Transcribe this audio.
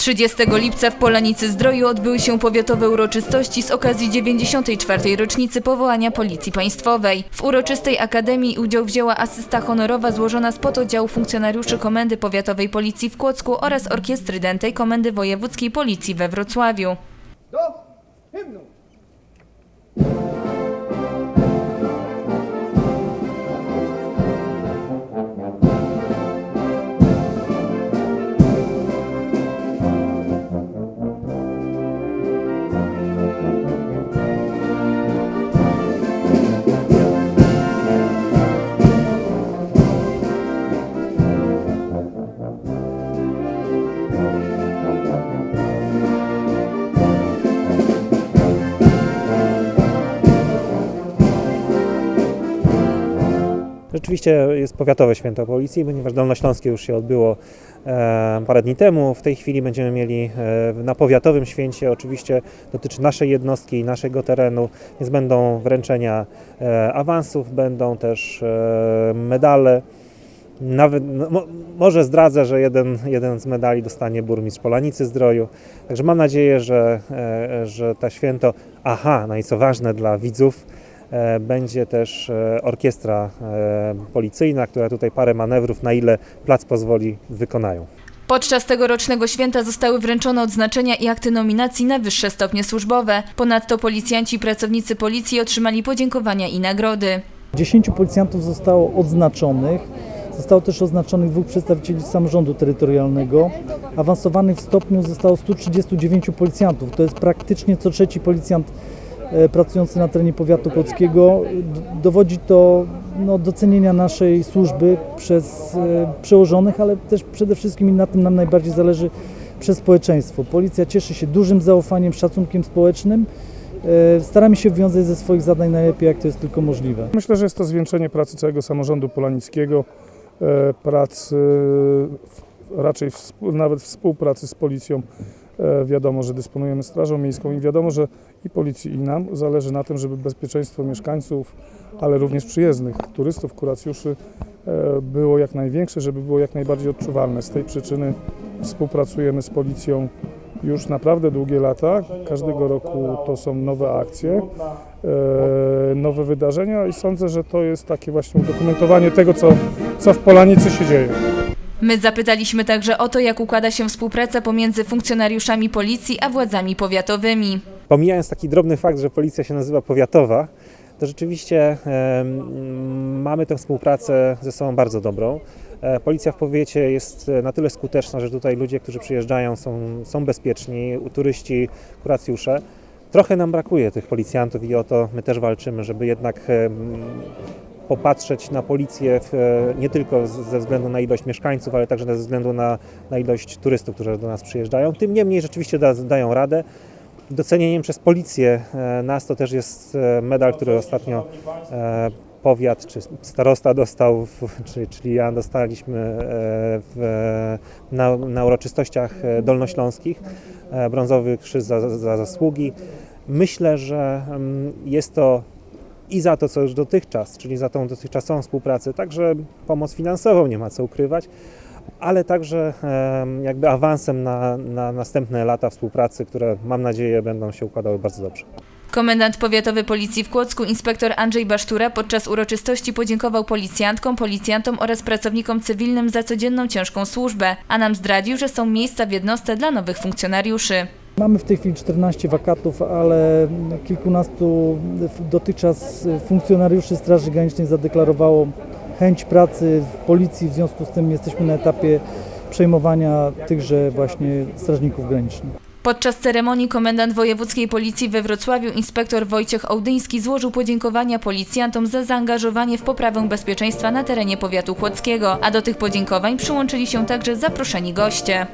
30 lipca w Polanicy Zdroju odbyły się powiatowe uroczystości z okazji 94. rocznicy powołania Policji Państwowej. W uroczystej akademii udział wzięła asysta honorowa złożona z pododdziału funkcjonariuszy Komendy Powiatowej Policji w Kłodzku oraz Orkiestry Dętej Komendy Wojewódzkiej Policji we Wrocławiu. do hymnu. Rzeczywiście jest powiatowe święto policji, ponieważ Dolnośląskie już się odbyło e, parę dni temu. W tej chwili będziemy mieli e, na powiatowym święcie, oczywiście dotyczy naszej jednostki i naszego terenu, więc będą wręczenia e, awansów, będą też medale. Nawet, no, mo, może zdradzę, że jeden, jeden z medali dostanie burmistrz Polanicy Zdroju. Także mam nadzieję, że, że to święto, aha, no i co ważne dla widzów, Będzie też e, orkiestra e, policyjna, która tutaj parę manewrów, na ile plac pozwoli, wykonają. Podczas tegorocznego święta zostały wręczone odznaczenia i akty nominacji na wyższe stopnie służbowe. Ponadto policjanci i pracownicy policji otrzymali podziękowania i nagrody. 10 policjantów zostało odznaczonych. Zostało też oznaczonych dwóch przedstawicieli samorządu terytorialnego. Awansowanych w stopniu zostało 139 policjantów. To jest praktycznie co trzeci policjant e, pracujący na terenie powiatu kłodzkiego. Dowodzi to no, docenienia naszej służby przez e, przełożonych, ale też przede wszystkim i na tym nam najbardziej zależy przez społeczeństwo. Policja cieszy się dużym zaufaniem, szacunkiem społecznym. E, Staramy się wiązać ze swoich zadań najlepiej, jak to jest tylko możliwe. Myślę, że jest to zwieńczenie pracy całego samorządu polanickiego, e, pracy, raczej nawet współpracy z policją. E, Wiadomo, że dysponujemy Strażą Miejską i wiadomo, że i policji, i nam zależy na tym, żeby bezpieczeństwo mieszkańców, ale również przyjezdnych turystów, kuracjuszy e, było jak największe, żeby było jak najbardziej odczuwalne. Z tej przyczyny współpracujemy z policją już naprawdę długie lata. Każdego roku to są nowe akcje, e, nowe wydarzenia i sądzę, że to jest takie właśnie udokumentowanie tego, co, co w Polanicy się dzieje. My zapytaliśmy także o to, jak układa się współpraca pomiędzy funkcjonariuszami policji a władzami powiatowymi. Pomijając taki drobny fakt, że policja się nazywa powiatowa, to rzeczywiście em, mamy tę współpracę ze sobą bardzo dobrą. E, Policja w powiecie jest e, na tyle skuteczna, że tutaj ludzie, którzy przyjeżdżają są, są bezpieczni, turyści, kuracjusze. Trochę nam brakuje tych policjantów i o to my też walczymy, żeby jednak popatrzeć na policję w, e, nie tylko ze względu na ilość mieszkańców, ale także ze względu na, na ilość turystów, którzy do nas przyjeżdżają. Tym niemniej rzeczywiście da, dają radę. Docenieniem przez policję e, nas to też jest e, medal, który ostatnio powiat czy starosta dostał, czyli, ja dostaliśmy w, na, na uroczystościach dolnośląskich, brązowy krzyż za, za, za zasługi. Myślę, że mm, jest to i za to, co już dotychczas, czyli za tą dotychczasową współpracę, także pomoc finansową, nie ma co ukrywać, ale także jakby awansem na, na następne lata współpracy, które mam nadzieję będą się układały bardzo dobrze. Komendant powiatowy policji w Kłodzku, inspektor Andrzej Basztura, podczas uroczystości podziękował policjantkom, policjantom oraz pracownikom cywilnym za codzienną ciężką służbę, a nam zdradził, że są miejsca w jednostce dla nowych funkcjonariuszy. Mamy w tej chwili 14 wakatów, ale kilkunastu dotychczas funkcjonariuszy Straży Granicznej zadeklarowało chęć pracy w policji, w związku z tym jesteśmy na etapie przejmowania tychże właśnie strażników granicznych. Podczas ceremonii komendant wojewódzkiej policji we Wrocławiu inspektor Wojciech Ołdyński złożył podziękowania policjantom za zaangażowanie w poprawę bezpieczeństwa na terenie powiatu chłockiego, a do tych podziękowań przyłączyli się także zaproszeni goście.